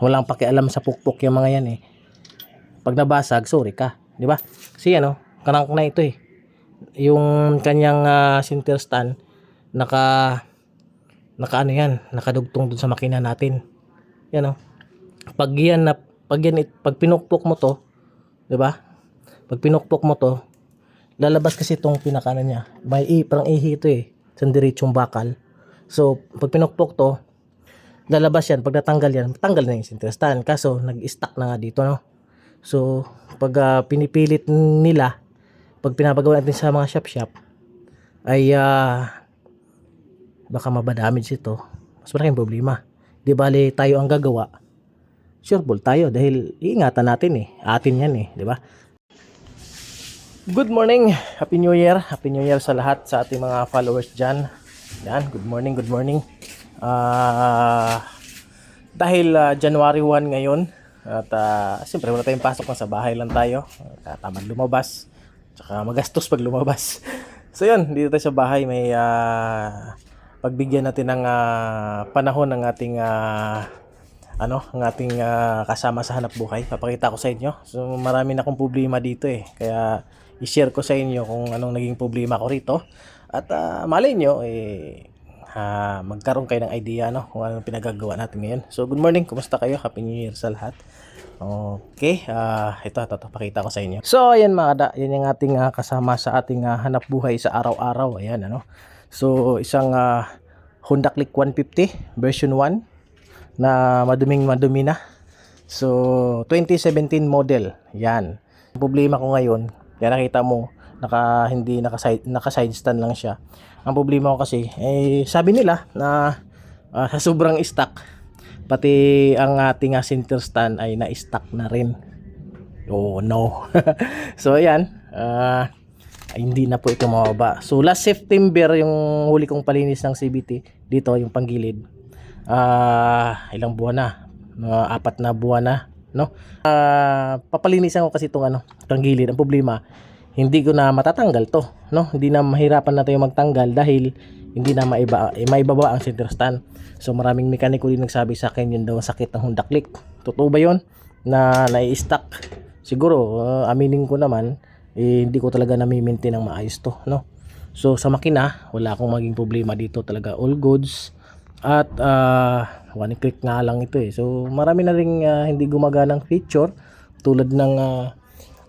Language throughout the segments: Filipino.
Walang pakialam sa pukpok yung mga yan eh. Pag nabasag, sorry ka. Di ba? Kasi ano, kanang na ito eh. Yung kanyang uh, center stand, naka, naka ano yan, nakadugtong dun sa makina natin. Yan oh. Pag yan na, pag yan, pag pinukpok mo to, di ba? Pag pinukpok mo to, lalabas kasi itong pinakanan niya. May i, parang ihi ito eh. Sa diretsong bakal. So, pag pinukpok to, lalabas yan. Pag natanggal yan, tanggal na yung center stand. Kaso, nag-stuck na nga dito, no? So, pag ah, pinipilit nila, pag pinapagawa natin sa mga shop-shop, ay ah, baka mabadamage ito. Mas malaking problema. Di bali tayo ang gagawa. Sure tayo dahil iingatan natin eh. Atin yan eh, di ba? Good morning. Happy New Year. Happy New Year sa lahat sa ating mga followers dyan. Yan, good morning, good morning. Ah, dahil ah, January 1 ngayon at uh, siyempre wala tayong pasok na sa bahay lang tayo. Uh, tamad lumabas. Tsaka magastos pag lumabas. so yun, dito tayo sa bahay may ah, pagbigyan natin ng ah, panahon ng ating ah, ano, ang ating ah, kasama sa hanap buhay. Papakita ko sa inyo. So marami na akong problema dito eh. Kaya i-share ko sa inyo kung anong naging problema ko rito. At ah, malay nyo, eh, ah, magkaroon kayo ng idea no, kung anong pinagagawa natin ngayon. So good morning, kumusta kayo? Happy New Year sa lahat. Okay, ah ito, ito, ito, pakita ko sa inyo. So ayan mga kada, yan yung ating ah, kasama sa ating ah, hanap buhay sa araw-araw. Ayan ano. So isang ah, Honda Click 150 version 1 na maduming madumi na. So, 2017 model. Yan. Problema ko ngayon, yan nakita mo, naka, hindi naka side, naka side stand lang siya. Ang problema ko kasi, eh, sabi nila na ah, sa sobrang stock, pati ang ating ah, center stand ay na-stock na rin. Oh no. so ayan, ay, hindi na po ito mababa. So last September yung huli kong palinis ng CBT dito yung panggilid. Ah, ilang buwan na? Mga apat na buwan na, no? Ah, papalinisan ko kasi itong ano, panggilid. Ang problema, hindi ko na matatanggal to, no? Hindi na mahirapan na tayo magtanggal dahil hindi na maiba, eh, maibaba ang center stand. So maraming mekaniko din nagsabi sa akin yun daw ang sakit ng Honda Click. Totoo ba yun? Na nai-stuck? Siguro, ah, aminin ko naman, eh, hindi ko talaga nami-maintain ng maayos to, no? So sa makina, wala akong maging problema dito talaga. All goods. At ah, one click nga lang ito eh. So marami na ring ah, hindi gumaganang feature tulad ng ah,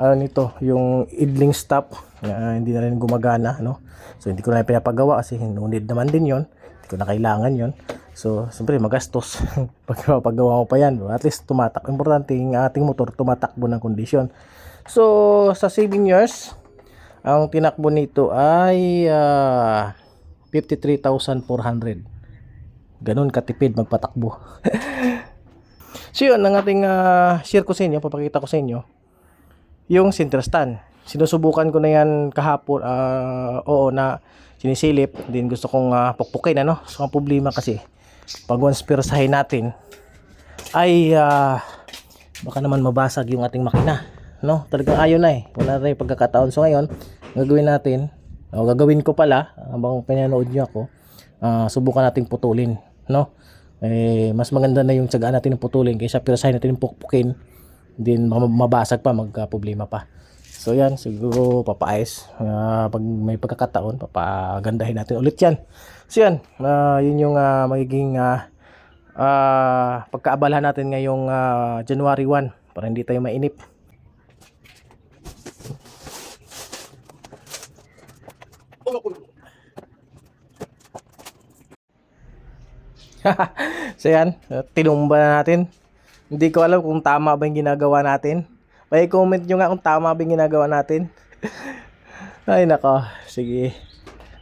ano nito, yung idling stop na hindi na rin gumagana, no? So hindi ko na pinapagawa kasi no need naman din 'yon. Hindi ko na kailangan 'yon. So, siyempre magastos pag mapagawa mo pa yan. At least tumatak. Importante yung ating motor tumatakbo ng kondisyon. So, sa 7 years, ang tinakbo nito ay ah, 53,400. Ganun katipid magpatakbo. so yun, ang ating ah, share ko sa inyo, papakita ko sa inyo, yung center. Sinusubukan ko na yan kahapon, ah, oo na sinisilip, din gusto kong ah, pukpukin ano. So ang problema kasi, pag once pirsahin natin, ay ah, baka naman mabasag yung ating makina. No, talagang ayaw na eh. Wala na tayong pagkakataon. So ngayon, gagawin natin, o gagawin ko pala, habang pinanood niyo ako, ah, subukan nating putulin. No? Eh, mas maganda na yung tsagaan natin ng putulin kaysa pirsahin natin yung pukpukin. Din mabasag pa, magka-problema pa. So yan, siguro papaayos. Ah, pag may pagkakataon, papagandahin natin ulit yan. So yan, ah, yun yung ah, magiging ah, ah, pagkaabalahan natin ngayong ah, January 1 para hindi tayo mainip. so yan, uh, tinumba na natin. Hindi ko alam kung tama ba yung ginagawa natin. May comment nyo nga kung tama ba yung ginagawa natin. Ay nako, sige.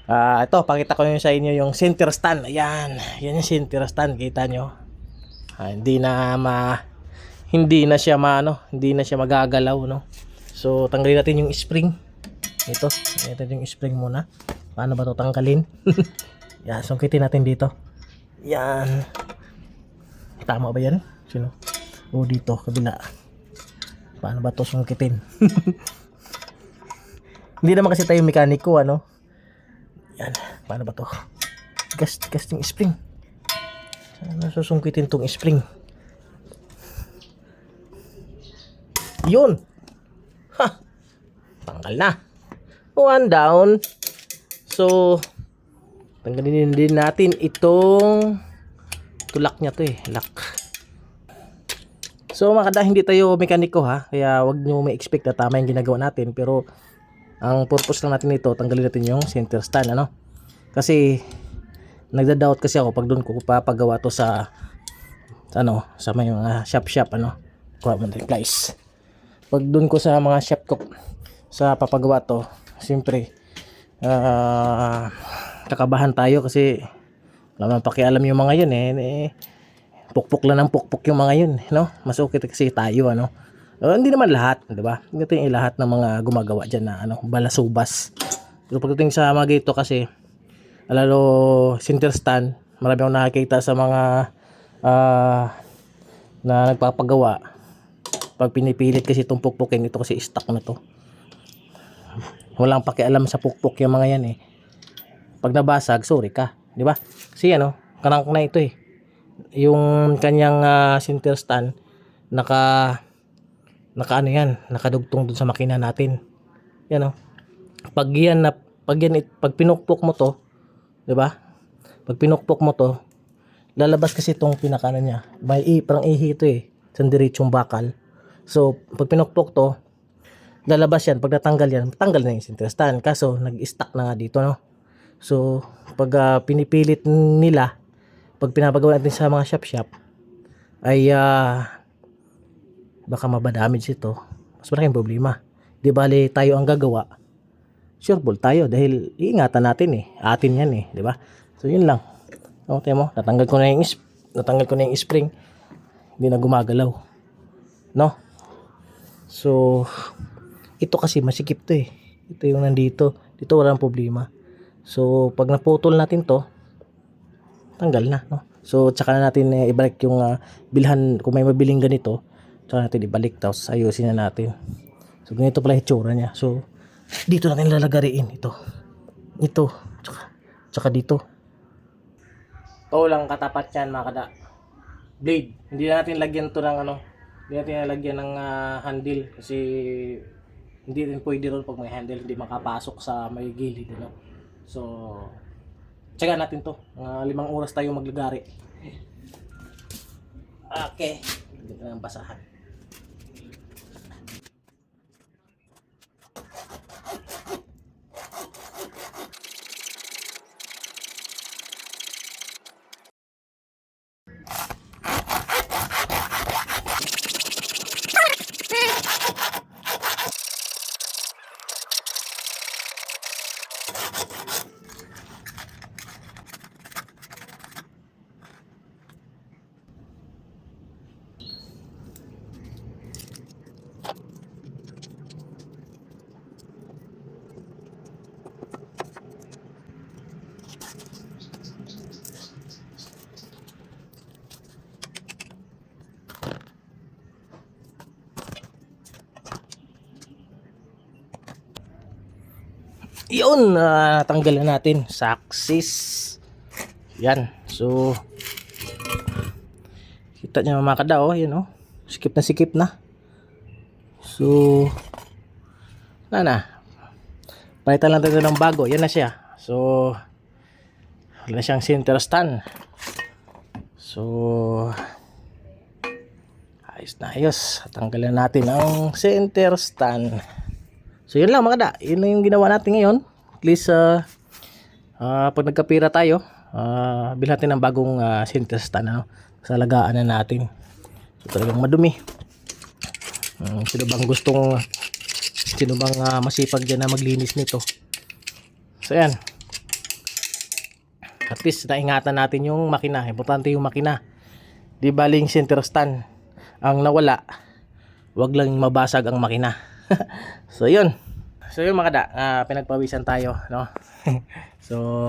Ah, ito, pakita ko yun sa inyo yung center stand. Ayan, yan yung center stand, kita nyo. Ah, hindi na ma hindi na siya maano, hindi na siya magagalaw, no. So, tanggalin natin yung spring. Ito, ito yung spring muna. Paano ba 'to tanggalin? yan, sungkitin natin dito. Yan. Tama ba yan? Sino? O dito, kabila. Paano ba 'to sungkitin? Hindi naman kasi tayo mekaniko, ano? Yan. Paano ba 'to? Gas, gas yung spring. Saan susungkitin tong spring? Yun. Ha. Tanggal na. One down. So, tanggalin din natin itong tulak niya to eh. Lock. So mga kada, hindi tayo mekaniko ha. Kaya wag nyo may expect na tama yung ginagawa natin. Pero ang purpose lang natin nito, tanggalin natin yung center stand ano. Kasi nagda-doubt kasi ako pag doon ko papagawa to sa ano, sa may mga shop-shop ano. Kuha mo. Pag doon ko sa mga shop ko sa papagawa to, siyempre ah kakabahan tayo kasi wala man pakialam yung mga yun eh, eh pukpok lang ng pukpok yung mga yun, no? Mas kasi tayo, ano? Uh, hindi naman lahat, di ba? Hindi yung lahat ng mga gumagawa dyan na ano, balasubas. Pero pagdating sa mga gito kasi, alalo center stand, marami akong nakakita sa mga ah, na nagpapagawa. Pag pinipilit kasi itong pukpukin, ito kasi stock na to. Walang pakialam sa pukpok yung mga yan eh. Pag nabasag, sorry ka. Di ba? Kasi ano, kanang na ito eh yung kanyang ah, center stand naka naka ano yan nakadugtong dun sa makina natin. Yan oh. Pag yan na pag yan pag pinukpok mo to di ba? Pag pinukpok mo to lalabas kasi itong pinakanan niya. May i parang ihi ito eh sa diretsong bakal. So pag pinukpok to lalabas yan. Pag natanggal yan tanggal na yung center stand. Kaso nag-stuck na nga dito no? So pag ah, pinipilit nila pag pinapagawa natin sa mga shop-shop ay ah, baka mabadamage ito. Mas malaking problema. Di bali tayo ang gagawa. Sure tayo dahil iingatan natin eh. Atin yan eh di ba? So yun lang. Okay mo natanggal ko na yung natanggal ko na yung spring. Hindi na gumagalaw. No? So ito kasi masikip to eh. Ito yung nandito. Dito walang problema. So pag naputol natin to tanggal na, no? So, tsaka na natin eh, ibalik yung ah, bilhan, kung may mabiling ganito, tsaka natin ibalik, tapos ayusin na natin. So, ganito pala itsura niya. So, dito natin lalagariin ito. Ito, tsaka, tsaka dito. Ito lang katapat yan, mga kada. Blade. Hindi na natin lagyan to ng ano, hindi natin lalagyan ng ah, handle kasi hindi rin pwede ron pag may handle, hindi makapasok sa may gilid, ano? So, Tsaga natin to. Mga limang oras tayo maglagari. Okay. Na ang basahan. Yun, uh, tanggalan natin. Success. Yan. So, kita nyo mga kada, oh, yun, oh. Skip na skip na. So, na na. Palitan lang tayo ng bago. Yan na siya. So, wala siyang center stand. So, ayos na ayos. Tanggalan natin ang center stand. So yun lang mga da, yun lang yung ginawa natin ngayon. Please, uh, uh, pag nagkapira tayo, uh, bilhin natin ng bagong uh, center stand. Ano? Sa alagaan na natin. So talagang madumi. Um, sino bang gustong, sino bang uh, masipag dyan na maglinis nito. So yan. At least naingatan natin yung makina. Importante yung makina. Di baling center stand. Ang nawala, wag lang mabasag ang makina. so yun. So yun mga da, ah, pinagpawisan tayo, no? so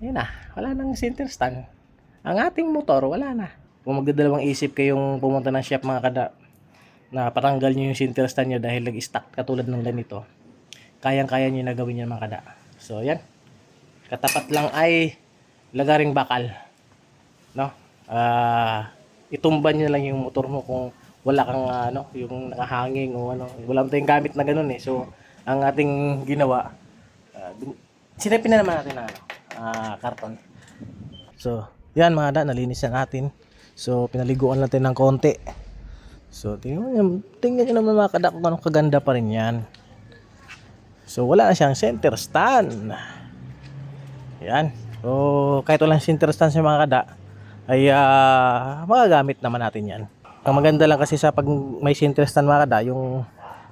yun na, wala nang center stand. Ang ating motor, wala na. Kung magdadalawang isip kayong pumunta ng shop mga kada, na patanggal nyo yung center stand nyo dahil nag-stuck katulad ng ganito, kayang-kaya nyo na gawin yan mga kada. So yan, katapat lang ay lagaring bakal. No? Ah, itumban nyo lang yung motor mo kung wala kang ah, ano, yung nakahanging o ano. Wala tayong gamit na ganun eh. So, ang ating ginawa, uh, sinipin na naman natin ano, ah, karton. So, yan mga da, nalinis na natin. So, pinaliguan natin ng konti. So, tingnan nyo, tingnan nyo naman mga kada kung anong kaganda pa rin yan. So, wala na siyang center stand. Yan. So, kahit walang center stand sa mga kada, ay ah, magagamit naman natin yan. Ang maganda lang kasi sa pag may center stand mga kada, yung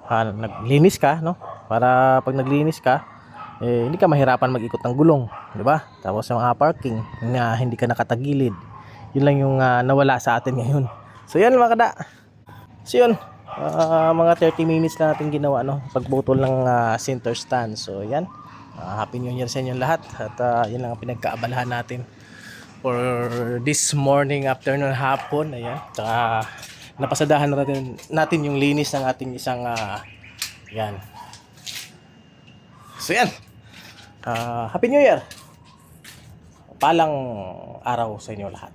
ah, naglinis ka, no? Para pag naglinis ka, eh, hindi ka mahirapan mag-ikot ng gulong, di ba? Tapos yung mga parking, na hindi ka nakatagilid. Yun lang yung ah, nawala sa atin ngayon. So, yan mga kada. So yun, ah, mga 30 minutes na natin ginawa no, pagbutol ng ah, center stand. So yan, Ah, happy new year sa inyong lahat at ah, yun lang ang pinagkaabalahan natin for this morning, afternoon, hapon. Ayan, tsaka napasadahan natin, natin yung linis ng ating isang ah, yan. So yan, Ah, happy new year! Palang araw sa inyo lahat.